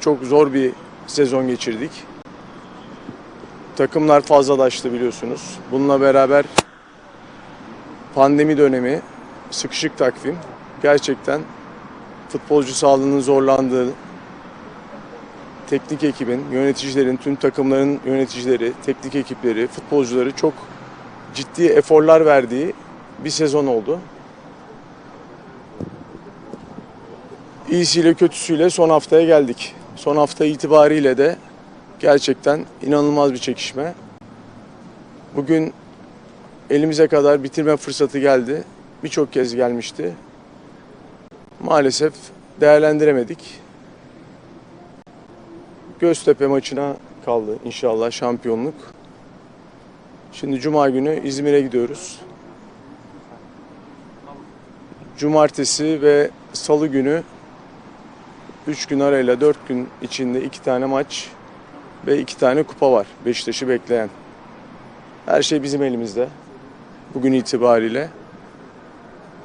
çok zor bir sezon geçirdik. Takımlar fazlalaştı biliyorsunuz. Bununla beraber pandemi dönemi, sıkışık takvim gerçekten futbolcu sağlığının zorlandığı, teknik ekibin, yöneticilerin, tüm takımların yöneticileri, teknik ekipleri, futbolcuları çok ciddi eforlar verdiği bir sezon oldu. İyisiyle kötüsüyle son haftaya geldik. Son hafta itibariyle de gerçekten inanılmaz bir çekişme. Bugün elimize kadar bitirme fırsatı geldi. Birçok kez gelmişti. Maalesef değerlendiremedik. Göztepe maçına kaldı inşallah şampiyonluk. Şimdi cuma günü İzmir'e gidiyoruz. Cumartesi ve salı günü 3 gün arayla 4 gün içinde 2 tane maç ve 2 tane kupa var Beşiktaş'ı bekleyen. Her şey bizim elimizde bugün itibariyle.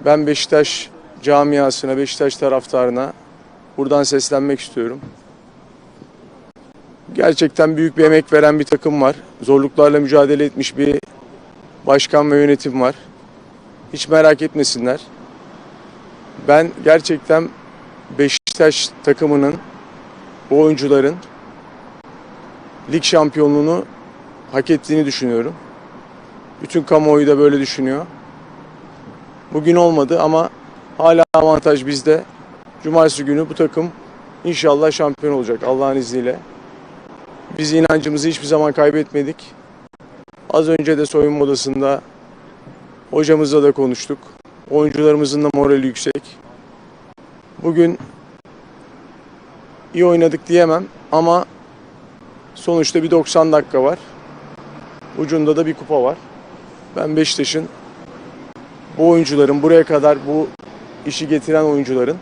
Ben Beşiktaş camiasına, Beşiktaş taraftarına buradan seslenmek istiyorum. Gerçekten büyük bir emek veren bir takım var. Zorluklarla mücadele etmiş bir başkan ve yönetim var. Hiç merak etmesinler. Ben gerçekten Beşiktaş takımının, bu oyuncuların lig şampiyonluğunu hak ettiğini düşünüyorum. Bütün kamuoyu da böyle düşünüyor. Bugün olmadı ama hala avantaj bizde. Cumartesi günü bu takım inşallah şampiyon olacak Allah'ın izniyle. Biz inancımızı hiçbir zaman kaybetmedik. Az önce de soyunma odasında hocamızla da konuştuk. Oyuncularımızın da morali yüksek. Bugün iyi oynadık diyemem ama sonuçta bir 90 dakika var. Ucunda da bir kupa var. Ben Beşiktaş'ın bu oyuncuların buraya kadar bu işi getiren oyuncuların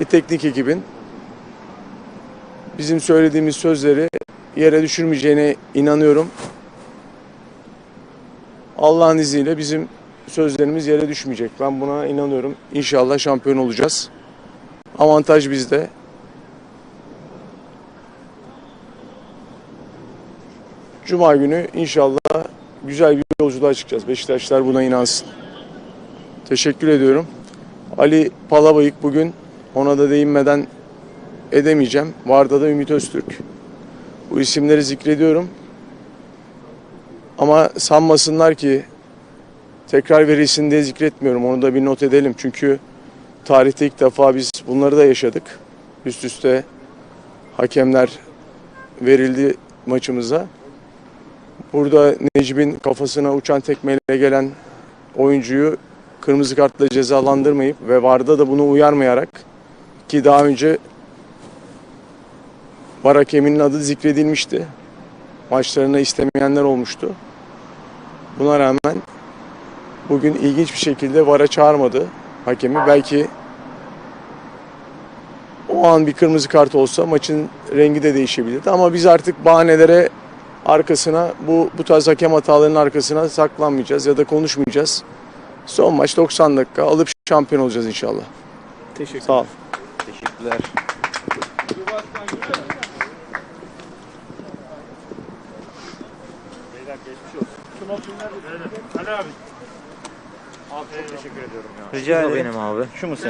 ve teknik ekibin bizim söylediğimiz sözleri yere düşürmeyeceğine inanıyorum. Allah'ın izniyle bizim sözlerimiz yere düşmeyecek. Ben buna inanıyorum. İnşallah şampiyon olacağız. Avantaj bizde. Cuma günü inşallah güzel bir yolculuğa çıkacağız. Beşiktaşlar buna inansın. Teşekkür ediyorum. Ali Palabayık bugün ona da değinmeden edemeyeceğim. Varda da Ümit Öztürk. Bu isimleri zikrediyorum. Ama sanmasınlar ki tekrar verilsin diye zikretmiyorum. Onu da bir not edelim. Çünkü tarihte ilk defa biz bunları da yaşadık. Üst üste hakemler verildi maçımıza. Burada Necip'in kafasına uçan tekmeyle gelen oyuncuyu kırmızı kartla cezalandırmayıp ve VAR'da da bunu uyarmayarak ki daha önce VAR hakeminin adı zikredilmişti. Maçlarına istemeyenler olmuştu. Buna rağmen bugün ilginç bir şekilde VAR'a çağırmadı hakemi. Belki o an bir kırmızı kart olsa maçın rengi de değişebilirdi. Ama biz artık bahanelere arkasına bu bu tarz hakem hatalarının arkasına saklanmayacağız ya da konuşmayacağız. Son maç 90 dakika alıp şampiyon olacağız inşallah. Teşekkür Sağ ol. Teşekkürler. Ali abi. Abi teşekkür ediyorum ya. Rica ederim abi. Şu mu?